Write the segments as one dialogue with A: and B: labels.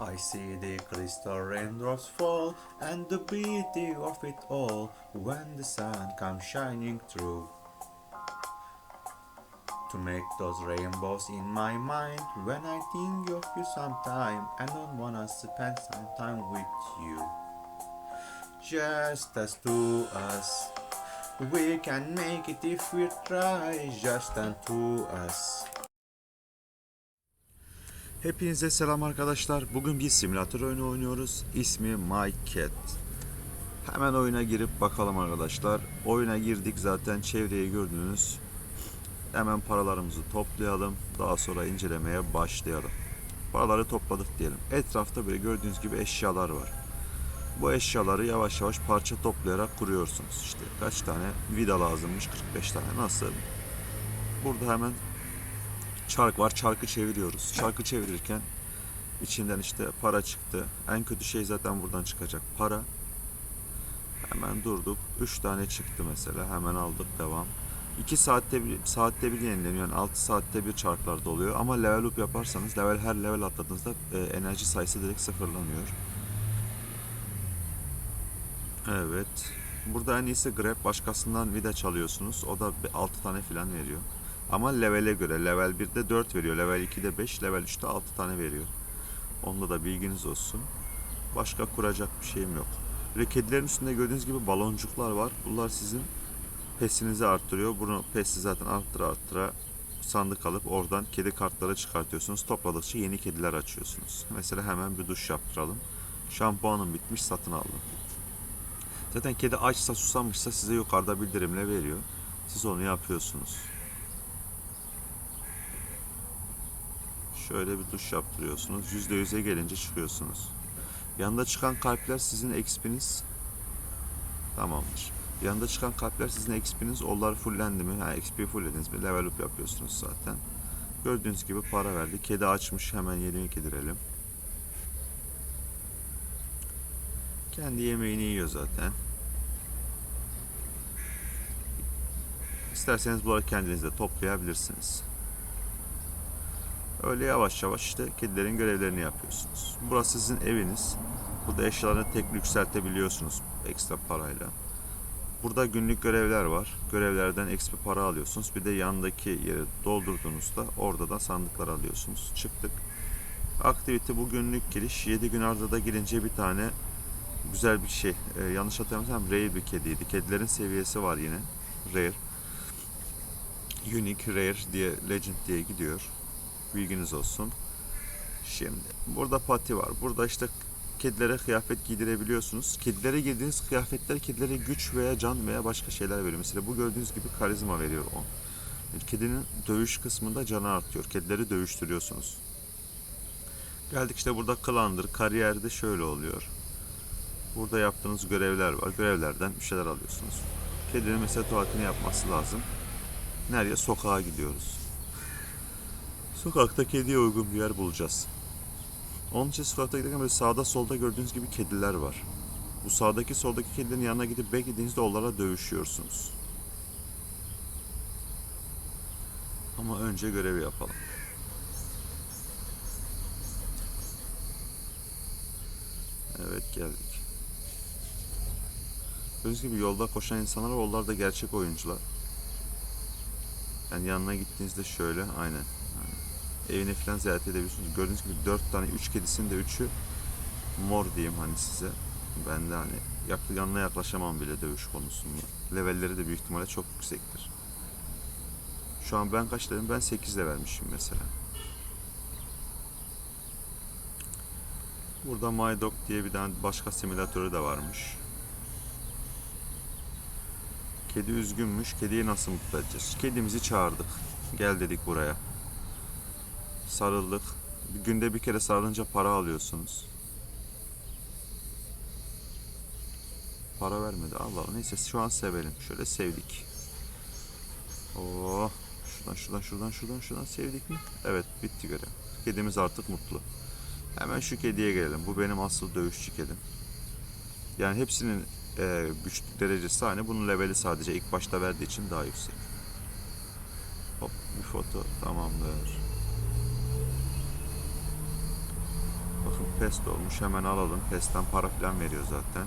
A: I see the crystal raindrops fall and the beauty of it all when the sun comes shining through. To make those rainbows in my mind when I think of you sometime and don't wanna spend some time with you. Just as to us, we can make it if we try. Just unto us. Hepinize selam arkadaşlar. Bugün bir simülatör oyunu oynuyoruz. İsmi My Cat. Hemen oyuna girip bakalım arkadaşlar. Oyuna girdik zaten çevreyi gördünüz. Hemen paralarımızı toplayalım. Daha sonra incelemeye başlayalım. Paraları topladık diyelim. Etrafta böyle gördüğünüz gibi eşyalar var. Bu eşyaları yavaş yavaş parça toplayarak kuruyorsunuz. İşte kaç tane vida lazımmış? 45 tane. Nasıl? Burada hemen çark var. Çarkı çeviriyoruz. Çarkı çevirirken içinden işte para çıktı. En kötü şey zaten buradan çıkacak. Para. Hemen durduk. 3 tane çıktı mesela. Hemen aldık. Devam. 2 saatte bir, saatte bir yenileniyor. Yani 6 saatte bir çarklar doluyor. Ama level up yaparsanız level her level atladığınızda e, enerji sayısı direkt sıfırlanıyor. Evet. Burada en iyisi grab başkasından vida çalıyorsunuz. O da 6 tane falan veriyor. Ama levele göre level 1'de 4 veriyor. Level 2'de 5, level 3'te 6 tane veriyor. Onda da bilginiz olsun. Başka kuracak bir şeyim yok. Ve kedilerin üstünde gördüğünüz gibi baloncuklar var. Bunlar sizin pesinizi arttırıyor. Bunu pesi zaten arttıra arttıra sandık alıp oradan kedi kartları çıkartıyorsunuz. Topladıkça yeni kediler açıyorsunuz. Mesela hemen bir duş yaptıralım. Şampuanım bitmiş satın aldım. Zaten kedi açsa susamışsa size yukarıda bildirimle veriyor. Siz onu yapıyorsunuz. Şöyle bir duş yaptırıyorsunuz. %100'e gelince çıkıyorsunuz. Yanında çıkan kalpler sizin XP'niz. Tamamdır. Yanında çıkan kalpler sizin XP'niz. Onlar fullendi mi? Ha, XP fulllediniz mi? Level up yapıyorsunuz zaten. Gördüğünüz gibi para verdi. Kedi açmış. Hemen yemeği kedirelim. Kendi yemeğini yiyor zaten. İsterseniz bunları kendiniz de toplayabilirsiniz. Öyle yavaş yavaş işte kedilerin görevlerini yapıyorsunuz. Burası sizin eviniz. Burada eşyalarını tek yükseltebiliyorsunuz ekstra parayla. Burada günlük görevler var. Görevlerden ekstra para alıyorsunuz. Bir de yandaki yeri doldurduğunuzda orada da sandıklar alıyorsunuz. Çıktık. Aktivite bu günlük giriş. 7 gün arda da girince bir tane güzel bir şey. Ee, yanlış hatırlamıyorsam rare bir kediydi. Kedilerin seviyesi var yine. Rare. Unique, rare diye, legend diye gidiyor. Bilginiz olsun. Şimdi burada pati var. Burada işte kedilere kıyafet giydirebiliyorsunuz. Kedilere giydiğiniz kıyafetler kedilere güç veya can veya başka şeyler veriyor. Mesela bu gördüğünüz gibi karizma veriyor 10. Yani kedinin dövüş kısmında canı artıyor. Kedileri dövüştürüyorsunuz. Geldik işte burada klandır. Kariyerde şöyle oluyor. Burada yaptığınız görevler var. Görevlerden bir şeyler alıyorsunuz. Kedinin mesela tuvaletini yapması lazım. Nereye? Sokağa gidiyoruz. Sokakta kediye uygun bir yer bulacağız. Onun için sokakta giderken böyle sağda solda gördüğünüz gibi kediler var. Bu sağdaki soldaki kedilerin yanına gidip beklediğinizde onlarla dövüşüyorsunuz. Ama önce görevi yapalım. Evet geldik. Gördüğünüz gibi yolda koşan insanlar var. Onlar da gerçek oyuncular. Yani yanına gittiğinizde şöyle aynen. Evine falan ziyaret edebilirsiniz. Gördüğünüz gibi 4 tane 3 kedisinin de 3'ü mor diyeyim hani size. Ben de hani yanına yaklaşamam bile dövüş konusunda. Levelleri de büyük ihtimalle çok yüksektir. Şu an ben kaç dedim? Ben 8 vermişim mesela. Burada MyDog diye bir tane başka simülatörü de varmış. Kedi üzgünmüş. Kediyi nasıl mutlu edeceğiz? Kedimizi çağırdık. Gel dedik buraya. Sarıldık. Günde bir kere sarılınca para alıyorsunuz. Para vermedi. Allah. Neyse şu an sevelim. Şöyle sevdik. Oh. Şuradan şuradan şuradan şuradan şuradan sevdik mi? Evet bitti görev. Kedimiz artık mutlu. Hemen şu kediye gelelim. Bu benim asıl dövüşçü kedim. Yani hepsinin e, güçlük derecesi aynı. Bunun leveli sadece ilk başta verdiği için daha yüksek. Hop bir foto tamamdır. Bakın pest olmuş. Hemen alalım. Pestten para falan veriyor zaten.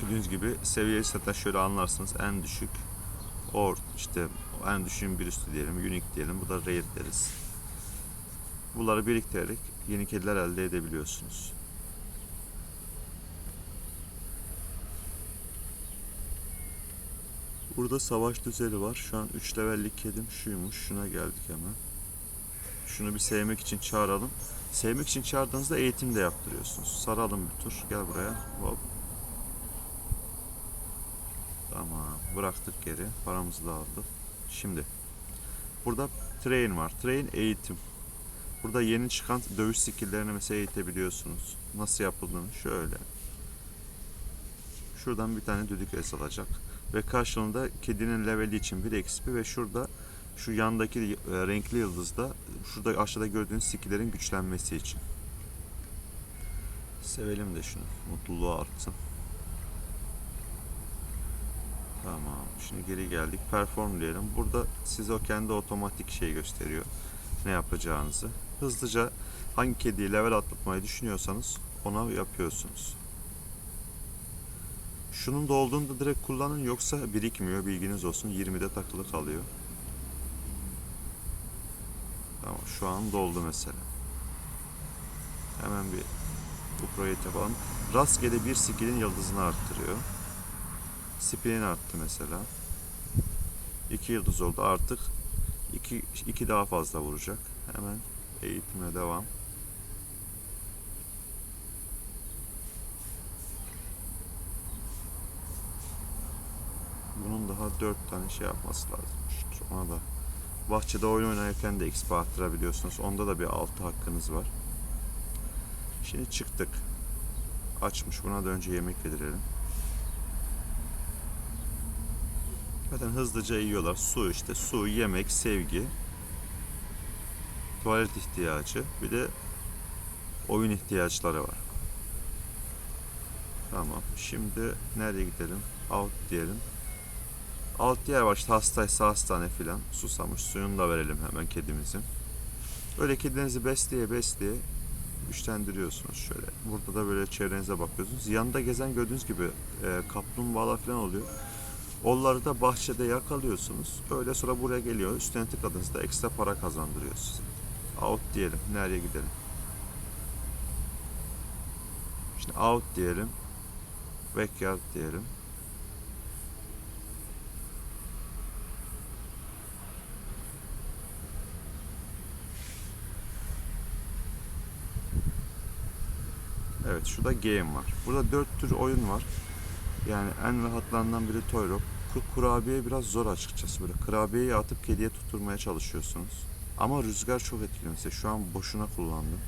A: Gördüğünüz gibi seviyeyi zaten şöyle anlarsınız. En düşük or işte en düşüğün bir üstü diyelim. Unique diyelim. Bu da rare deriz. Bunları biriktirerek yeni kediler elde edebiliyorsunuz. Burada savaş düzeli var. Şu an 3 levellik kedim şuymuş. Şuna geldik hemen. Şunu bir sevmek için çağıralım. Sevmek için çağırdığınızda eğitim de yaptırıyorsunuz. Saralım bir tur. Gel buraya. Hop. Tamam. Bıraktık geri. Paramızı da aldık. Şimdi. Burada train var. Train eğitim. Burada yeni çıkan dövüş skill'lerini mesela eğitebiliyorsunuz. Nasıl yapıldığını şöyle. Şuradan bir tane düdük es alacak. Ve karşılığında kedinin leveli için bir XP ve şurada şu yandaki e, renkli yıldızda şurada aşağıda gördüğünüz skill'lerin güçlenmesi için. Sevelim de şunu. Mutluluğu artsın. Tamam. Şimdi geri geldik. Perform diyelim. Burada size o kendi otomatik şey gösteriyor. Ne yapacağınızı. Hızlıca hangi kediyi level atlatmayı düşünüyorsanız ona yapıyorsunuz. Şunun dolduğunda direkt kullanın yoksa birikmiyor bilginiz olsun 20'de takılı kalıyor. Tamam şu an doldu mesela. Hemen bir upgrade yapalım. Rastgele bir skill'in yıldızını arttırıyor. Spin'in arttı mesela. 2 yıldız oldu artık 2 2 daha fazla vuracak. Hemen eğitime devam. Bunun daha 4 tane şey yapması lazım. Ona da bahçede oyun oynarken de XP arttırabiliyorsunuz. Onda da bir 6 hakkınız var. Şimdi çıktık. Açmış. Buna da önce yemek yedirelim. Zaten hızlıca yiyorlar. Su işte. Su, yemek, sevgi. Tuvalet ihtiyacı. Bir de oyun ihtiyaçları var. Tamam. Şimdi nereye gidelim? Out diyelim. Alt var işte hastaysa hastane filan. Susamış suyunu da verelim hemen kedimizin. Öyle kedinizi besleye besleye güçlendiriyorsunuz şöyle. Burada da böyle çevrenize bakıyorsunuz. Yanında gezen gördüğünüz gibi e, kaplumbağalar falan oluyor. Onları da bahçede yakalıyorsunuz. Öyle sonra buraya geliyor. Üstüne tıkladığınızda ekstra para kazandırıyor size. Out diyelim. Nereye gidelim? Şimdi out diyelim. Backyard diyelim. Evet şurada game var. Burada dört tür oyun var. Yani en rahatlarından biri Toy Rock. Ku- Kurabiye biraz zor açıkçası. Böyle kurabiyeyi atıp kediye tutturmaya çalışıyorsunuz. Ama rüzgar çok etkili. Mesela şu an boşuna kullandım.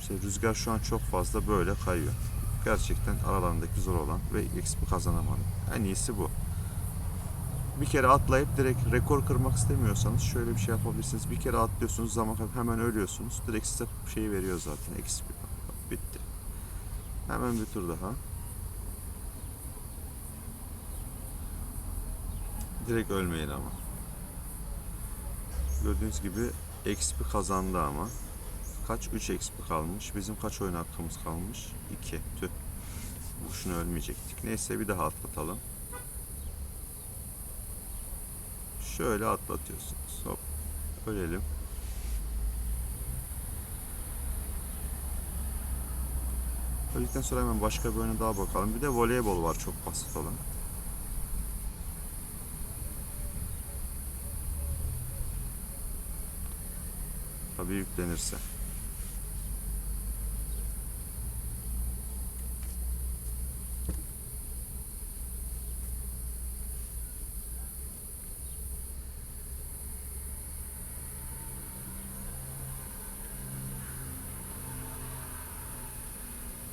A: İşte rüzgar şu an çok fazla böyle kayıyor. Gerçekten aralarındaki zor olan ve XP kazanamadım. En iyisi bu. Bir kere atlayıp direkt rekor kırmak istemiyorsanız şöyle bir şey yapabilirsiniz. Bir kere atlıyorsunuz zaman hemen ölüyorsunuz. Direkt size şeyi veriyor zaten XP. Bitti. Hemen bir tur daha. Direkt ölmeyin ama. Gördüğünüz gibi XP kazandı ama. Kaç? 3 XP kalmış. Bizim kaç oyun hakkımız kalmış? 2. Tüh. Boşuna ölmeyecektik. Neyse bir daha atlatalım. Şöyle atlatıyorsunuz. Hop. Ölelim. Öldükten sonra hemen başka bir oyuna daha bakalım. Bir de voleybol var çok basit olan. Tabii yüklenirse.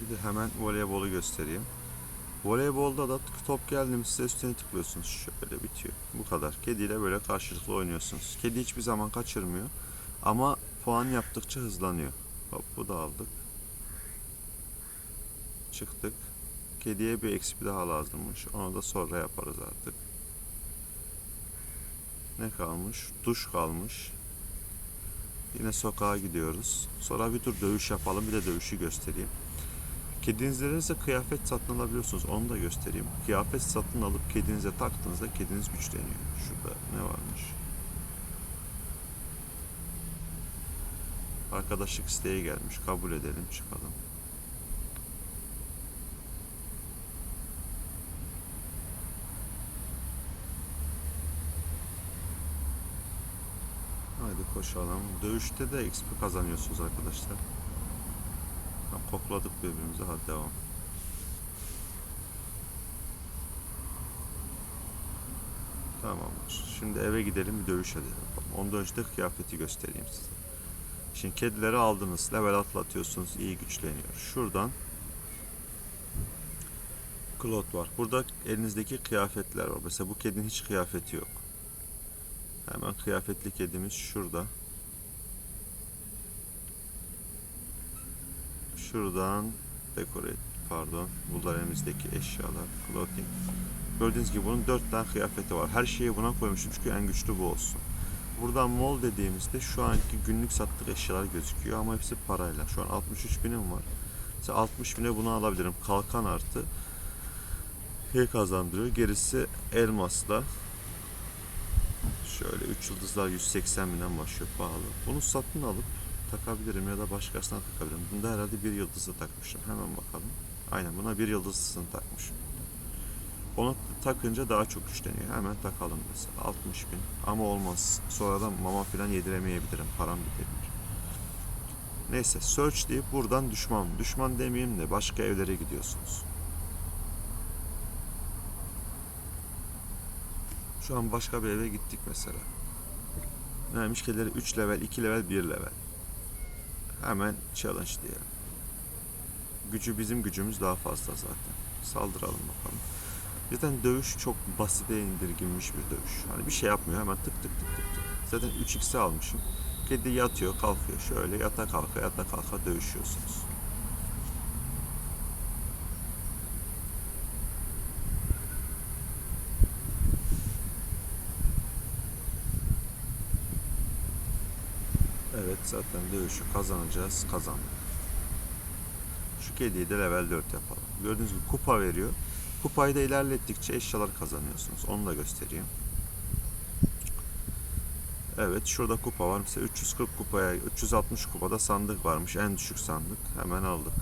A: Bir de hemen voleybolu göstereyim. Voleybolda da top geldi mi size üstüne tıklıyorsunuz. Şöyle bitiyor. Bu kadar. Kediyle böyle karşılıklı oynuyorsunuz. Kedi hiçbir zaman kaçırmıyor. Ama puan yaptıkça hızlanıyor. Hop bu da aldık. Çıktık. Kediye bir XP daha lazımmış. Onu da sonra yaparız artık. Ne kalmış? Duş kalmış. Yine sokağa gidiyoruz. Sonra bir tur dövüş yapalım. Bir de dövüşü göstereyim. Kedinizlerin ise kıyafet satın alabiliyorsunuz. Onu da göstereyim. Kıyafet satın alıp kedinize taktığınızda kediniz güçleniyor. Şurada ne varmış? Arkadaşlık isteği gelmiş. Kabul edelim çıkalım. Haydi koşalım. Dövüşte de XP kazanıyorsunuz arkadaşlar. Ha, kokladık birbirimize. Hadi devam. Tamamdır. Şimdi eve gidelim bir dövüş edelim. Ondan önce de kıyafeti göstereyim size. Şimdi kedileri aldınız. Level atlatıyorsunuz. iyi güçleniyor. Şuradan Klot var. Burada elinizdeki kıyafetler var. Mesela bu kedinin hiç kıyafeti yok. Hemen kıyafetli kedimiz şurada. Şuradan decorate pardon. Bunlar elimizdeki eşyalar. Clothing. Gördüğünüz gibi bunun dört tane kıyafeti var. Her şeyi buna koymuşum çünkü en güçlü bu olsun. Buradan mall dediğimizde şu anki günlük sattık eşyalar gözüküyor ama hepsi parayla. Şu an 63 binim var. Mesela 60 bine bunu alabilirim. Kalkan artı şey kazandırıyor. Gerisi elmasla. Şöyle 3 yıldızlar 180 binden başlıyor pahalı. Bunu satın alıp takabilirim ya da başkasına takabilirim. Bunda herhalde bir yıldızı takmışım. Hemen bakalım. Aynen buna bir yıldızını takmışım. Onu takınca daha çok güçleniyor. Hemen takalım mesela. 60 bin. Ama olmaz. Sonradan mama falan yediremeyebilirim. Param bitebilir. Neyse search deyip buradan düşman. Düşman demeyeyim de başka evlere gidiyorsunuz. Şu an başka bir eve gittik mesela. Neymiş kedileri 3 level, 2 level, 1 level. Hemen challenge diyelim. Gücü bizim gücümüz daha fazla zaten. Saldıralım bakalım. Zaten dövüş çok basite indirginmiş bir dövüş. Hani bir şey yapmıyor hemen tık tık tık tık tık. Zaten 3x'i almışım. Kedi yatıyor kalkıyor. Şöyle yata kalka yata kalka dövüşüyorsunuz. Evet zaten dövüşü kazanacağız. Kazandık. Şu kediyi de level 4 yapalım. Gördüğünüz gibi kupa veriyor. Kupayı da ilerlettikçe eşyalar kazanıyorsunuz. Onu da göstereyim. Evet şurada kupa var. Mesela 340 kupaya 360 kupada sandık varmış. En düşük sandık. Hemen aldık.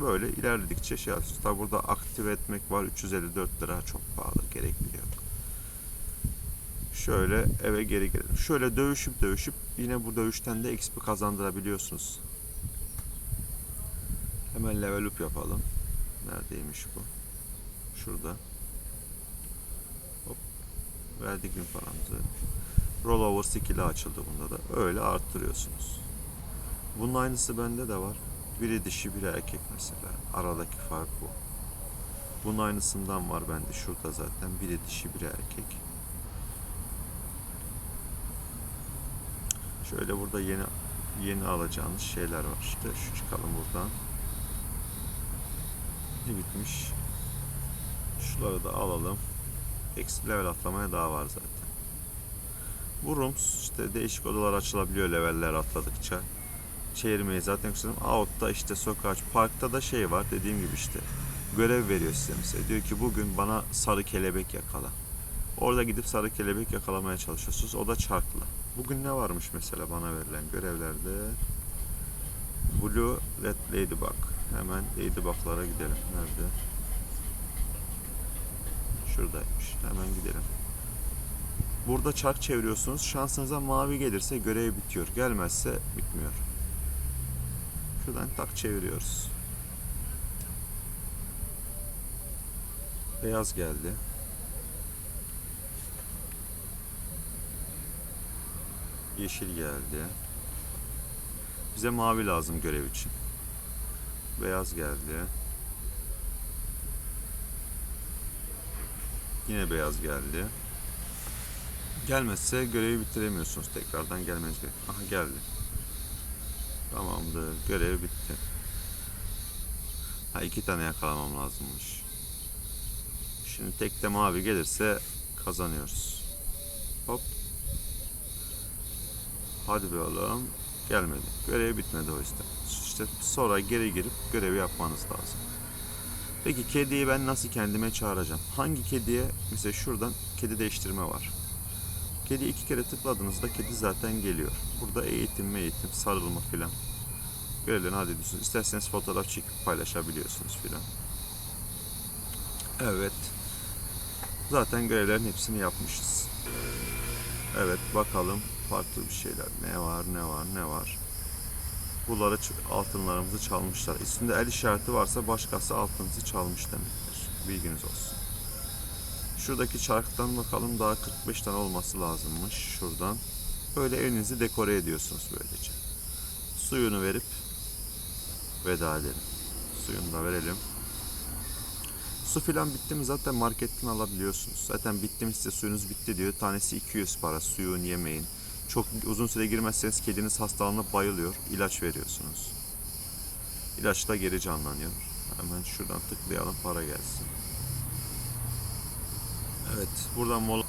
A: Böyle ilerledikçe şey yapıyorsunuz. Tabi burada aktive etmek var. 354 lira çok pahalı. Gerekli. Şöyle eve geri gelelim. Şöyle dövüşüp dövüşüp yine bu dövüşten de XP kazandırabiliyorsunuz. Hemen level up yapalım. Neredeymiş bu? Şurada. Hop. Verdik gün paramızı. Rollover skill'i açıldı bunda da. Öyle arttırıyorsunuz. Bunun aynısı bende de var. Biri dişi biri erkek mesela. Aradaki fark bu. Bunun aynısından var bende şurada zaten. Biri dişi biri erkek. Şöyle burada yeni yeni alacağınız şeyler var işte. Şu çıkalım buradan. Ne bitmiş? Şunları da alalım. Eksi level atlamaya daha var zaten. Bu rooms işte değişik odalar açılabiliyor leveller atladıkça. Çevirmeyi zaten gösterdim. Out'ta işte sokağa, parkta da şey var dediğim gibi işte. Görev veriyor size mesela. Diyor ki bugün bana sarı kelebek yakala. Orada gidip sarı kelebek yakalamaya çalışıyorsunuz. O da çarklı. Bugün ne varmış mesela bana verilen görevlerde? Blue Red Ladybug. Hemen Ladybug'lara gidelim. Nerede? Şuradaymış. Hemen gidelim. Burada çark çeviriyorsunuz. Şansınıza mavi gelirse görev bitiyor. Gelmezse bitmiyor. Şuradan tak çeviriyoruz. Beyaz geldi. Yeşil geldi. Bize mavi lazım görev için. Beyaz geldi. Yine beyaz geldi. Gelmezse görevi bitiremiyorsunuz. Tekrardan gelmeniz gerek. Aha geldi. Tamamdır. Görev bitti. Ha iki tane yakalamam lazımmış. Şimdi tek de mavi gelirse kazanıyoruz. Hop. Hadi be oğlum. Gelmedi. Görev bitmedi o yüzden. İşte sonra geri girip görevi yapmanız lazım. Peki kediyi ben nasıl kendime çağıracağım? Hangi kediye? Mesela şuradan kedi değiştirme var. Kedi iki kere tıkladığınızda kedi zaten geliyor. Burada eğitim eğitim, sarılma filan. Görevlerini hallediyorsunuz. İsterseniz fotoğraf çekip paylaşabiliyorsunuz filan. Evet. Zaten görevlerin hepsini yapmışız. Evet bakalım farklı bir şeyler. Ne var ne var ne var. Bunları altınlarımızı çalmışlar. Üstünde el işareti varsa başkası altınızı çalmış demektir. Bilginiz olsun. Şuradaki çarktan bakalım daha 45 tane olması lazımmış. Şuradan. Böyle evinizi dekore ediyorsunuz böylece. Suyunu verip veda edelim. Suyunu da verelim. Su filan bitti mi zaten marketten alabiliyorsunuz. Zaten bitti mi size suyunuz bitti diyor. Tanesi 200 para. Suyun yemeyin. Çok uzun süre girmezseniz kediniz hastalığına bayılıyor. İlaç veriyorsunuz. İlaç da geri canlanıyor. Hemen şuradan tıklayalım para gelsin. Evet buradan mola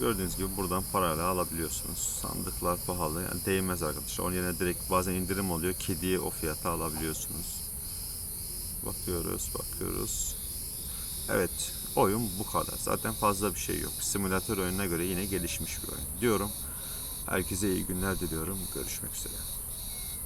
A: Gördüğünüz gibi buradan parayla alabiliyorsunuz. Sandıklar pahalı. Yani değmez arkadaşlar. Onun yerine direkt bazen indirim oluyor. Kediye o fiyata alabiliyorsunuz. Bakıyoruz, bakıyoruz. Evet, oyun bu kadar. Zaten fazla bir şey yok. Simülatör oyununa göre yine gelişmiş bir oyun. Diyorum. Herkese iyi günler diliyorum. Görüşmek üzere.